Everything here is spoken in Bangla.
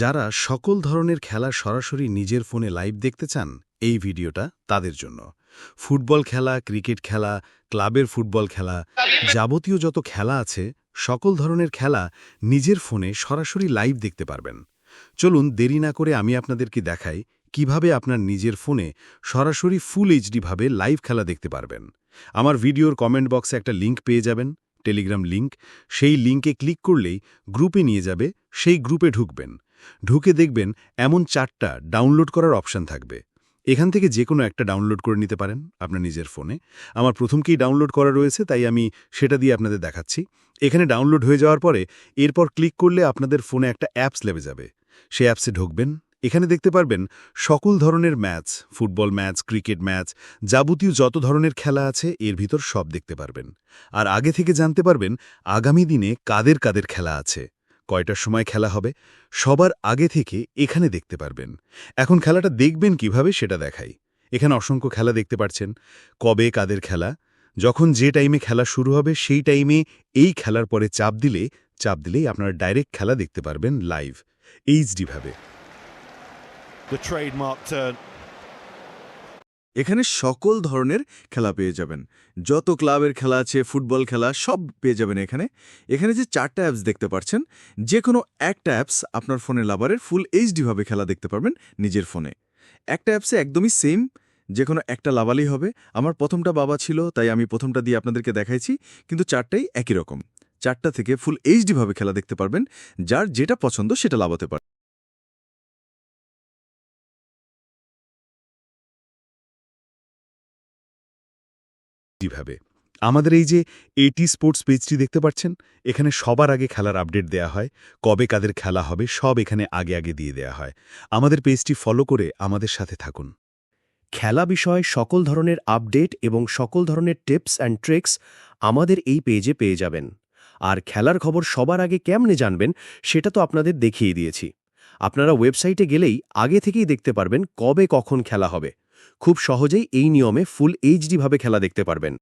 যারা সকল ধরনের খেলা সরাসরি নিজের ফোনে লাইভ দেখতে চান, এই ভিডিওটা তাদের জন্য। ফুটবল খেলা, ক্রিকেট খেলা, ক্লাবের ফুটবল খেলা, যাবতীয় যত খেলা আছে, সকল ধরনের খেলা নিজের ফোনে সরাসরি লাইভ দেখতে পারবেন। চলুন দেরি না করে আমি আপনাদেরকে দেখাই কীভাবে আপনার নিজের ফোনে সরাসরি ফুল এইচডি ভাবে লাইভ খেলা দেখতে পারবেন। আমার ভিডিওর কমেন্ট বক্সে একটা লিংক পেয়ে যাবেন। টেলিগ্রাম লিংক, সেই লিংকে ক্লিক করলেই গ্রুপে নিয়ে যাবে, সেই গ্রুপে ঢুকবেন। ঢুকে দেখবেন এমন চারটা ডাউনলোড করার অপশান থাকবে। এখান থেকে যে কোনো একটা ডাউনলোড করে নিতে পারেন আপনার নিজের ফোনে। আমার প্রথমকেই ডাউনলোড করা রয়েছে, তাই আমি সেটা দিয়ে আপনাদের দেখাচ্ছি। এখানে ডাউনলোড হয়ে যাওয়ার পরে এরপর ক্লিক করলে আপনাদের ফোনে একটা অ্যাপস লেবে যাবে। সেই অ্যাপসে ঢুকবেন। এখানে দেখতে পারবেন সকল ধরনের match, football match, cricket match, যাবতীয় যত ধরনের খেলা আছে, এর ভিতর সব দেখতে পারবেন। আর আগে থেকে জানতে পারবেন আগামী দিনে কাদের কাদের খেলা আছে। কয়টার সময় খেলা হবে, সবার আগে থেকে এখানে দেখতে পারবেন। এখন খেলাটা দেখবেন কীভাবে সেটা দেখাই। এখানে অসংখ্য খেলা দেখতে পাচ্ছেন কবে কাদের খেলা, যখন যে টাইমে খেলা শুরু হবে সেই টাইমে এই খেলার পরে চাপ দিলে, চাপ দিলেই আপনারা ডাইরেক্ট খেলা দেখতে পারবেন লাইভ, এইচডি ভাবে। The trademark turn. এখানে সকল ধরনের খেলা পেয়ে যাবেন। যত ক্লাবের খেলা আছে, ফুটবল খেলা, সব পেয়ে যাবেন এখানে। এখানে যে চারটা অ্যাপস দেখতে পাচ্ছেন যে কোনো একটা অ্যাপস আপনার ফোনে লাভারের ফুল এইচডিভাবে খেলা দেখতে পারবেন নিজের ফোনে একটা অ্যাপসে একদমই সেম যে কোনো একটা লাভালেই হবে। আমার প্রথমটা বাবা ছিল, তাই আমি প্রথমটা দিয়ে আপনাদেরকে দেখাইছি, কিন্তু চারটাই একই রকম। চারটা থেকে ফুল এইচডিভাবে খেলা দেখতে পারবেন, যার যেটা পছন্দ সেটা লাভাতে পারে যেভাবে আমাদের এই যে এটি স্পোর্টস পেজটি দেখতে পাচ্ছেন, এখানে সবার আগে খেলার আপডেট দেয়া হয়, কবে কাদের খেলা হবে সব এখানে আগে আগে দিয়ে দেয়া হয়। আমাদের পেজটি ফলো করে আমাদের সাথে থাকুন। খেলা বিষয়ে সকল ধরনের আপডেট এবং সকল ধরনের টিপস অ্যান্ড ট্রিক্স আমাদের এই পেজে পেয়ে যাবেন। আর খেলার খবর সবার আগে কেমনে জানবেন সেটা তো আপনাদের দেখিয়ে দিয়েছি। আপনারা ওয়েবসাইটে গেলেই আগে থেকেই দেখতে পারবেন কবে কখন খেলা হবে। খুব সহজেই এই নিয়মে ফুল এইচডিভাবে খেলা দেখতে পারবেন।